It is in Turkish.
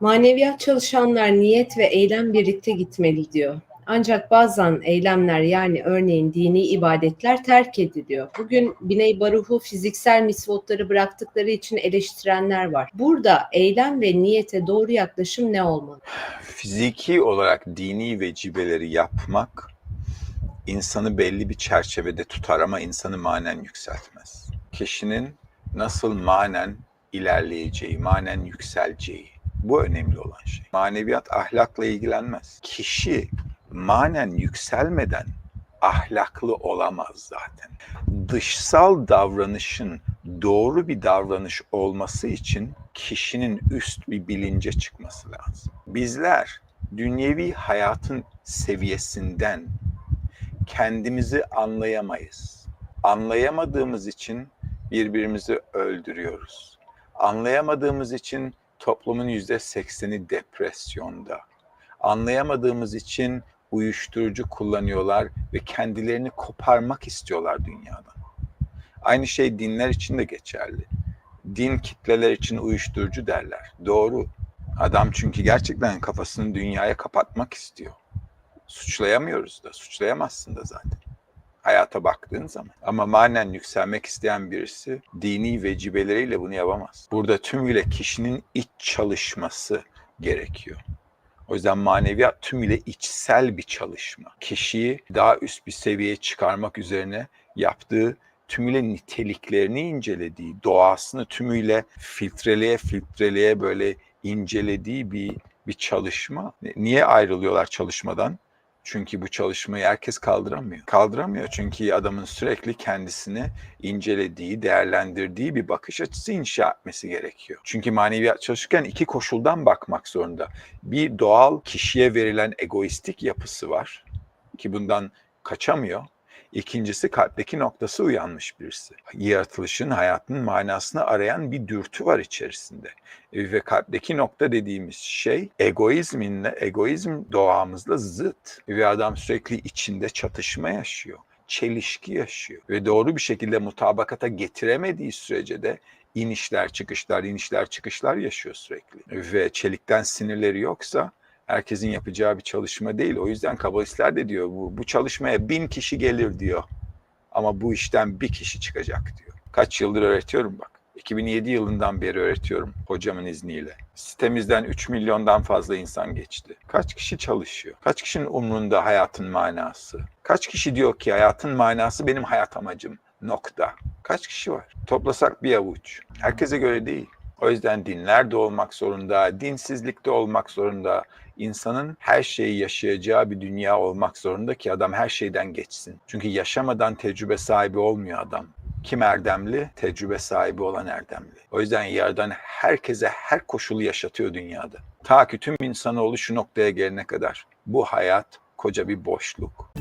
Maneviyat çalışanlar niyet ve eylem birlikte gitmeli diyor. Ancak bazen eylemler yani örneğin dini ibadetler terk ediliyor. Bugün Biney Baruhu fiziksel misvotları bıraktıkları için eleştirenler var. Burada eylem ve niyete doğru yaklaşım ne olmalı? Fiziki olarak dini vecibeleri yapmak insanı belli bir çerçevede tutar ama insanı manen yükseltmez. Kişinin nasıl manen ilerleyeceği, manen yükseleceği bu önemli olan şey. Maneviyat ahlakla ilgilenmez. Kişi manen yükselmeden ahlaklı olamaz zaten. Dışsal davranışın doğru bir davranış olması için kişinin üst bir bilince çıkması lazım. Bizler dünyevi hayatın seviyesinden kendimizi anlayamayız. Anlayamadığımız için birbirimizi öldürüyoruz. Anlayamadığımız için toplumun yüzde sekseni depresyonda. Anlayamadığımız için uyuşturucu kullanıyorlar ve kendilerini koparmak istiyorlar dünyadan. Aynı şey dinler için de geçerli. Din kitleler için uyuşturucu derler. Doğru. Adam çünkü gerçekten kafasını dünyaya kapatmak istiyor. Suçlayamıyoruz da, suçlayamazsın da zaten. Hayata baktığın zaman. Ama manen yükselmek isteyen birisi dini vecibeleriyle bunu yapamaz. Burada tümüyle kişinin iç çalışması gerekiyor. O yüzden maneviyat tümüyle içsel bir çalışma. Kişiyi daha üst bir seviyeye çıkarmak üzerine yaptığı tümüyle niteliklerini incelediği, doğasını tümüyle filtreleye filtreleye böyle incelediği bir bir çalışma. Niye ayrılıyorlar çalışmadan? Çünkü bu çalışmayı herkes kaldıramıyor. Kaldıramıyor çünkü adamın sürekli kendisini incelediği, değerlendirdiği bir bakış açısı inşa etmesi gerekiyor. Çünkü maneviyat çalışırken iki koşuldan bakmak zorunda. Bir doğal kişiye verilen egoistik yapısı var ki bundan kaçamıyor. İkincisi kalpteki noktası uyanmış birisi. Yaratılışın, hayatın manasını arayan bir dürtü var içerisinde. E, Ve kalpteki nokta dediğimiz şey egoizminle, egoizm doğamızla zıt. Ve adam sürekli içinde çatışma yaşıyor, çelişki yaşıyor. Ve doğru bir şekilde mutabakata getiremediği sürece de inişler çıkışlar, inişler çıkışlar yaşıyor sürekli. Ve çelikten sinirleri yoksa herkesin yapacağı bir çalışma değil. O yüzden kabalistler de diyor bu, bu çalışmaya bin kişi gelir diyor. Ama bu işten bir kişi çıkacak diyor. Kaç yıldır öğretiyorum bak. 2007 yılından beri öğretiyorum hocamın izniyle. Sitemizden 3 milyondan fazla insan geçti. Kaç kişi çalışıyor? Kaç kişinin umrunda hayatın manası? Kaç kişi diyor ki hayatın manası benim hayat amacım? Nokta. Kaç kişi var? Toplasak bir avuç. Herkese göre değil. O yüzden dinler de olmak zorunda, dinsizlik de olmak zorunda. İnsanın her şeyi yaşayacağı bir dünya olmak zorunda ki adam her şeyden geçsin. Çünkü yaşamadan tecrübe sahibi olmuyor adam. Kim erdemli? Tecrübe sahibi olan erdemli. O yüzden yerden herkese her koşulu yaşatıyor dünyada. Ta ki tüm insanoğlu şu noktaya gelene kadar. Bu hayat koca bir boşluk.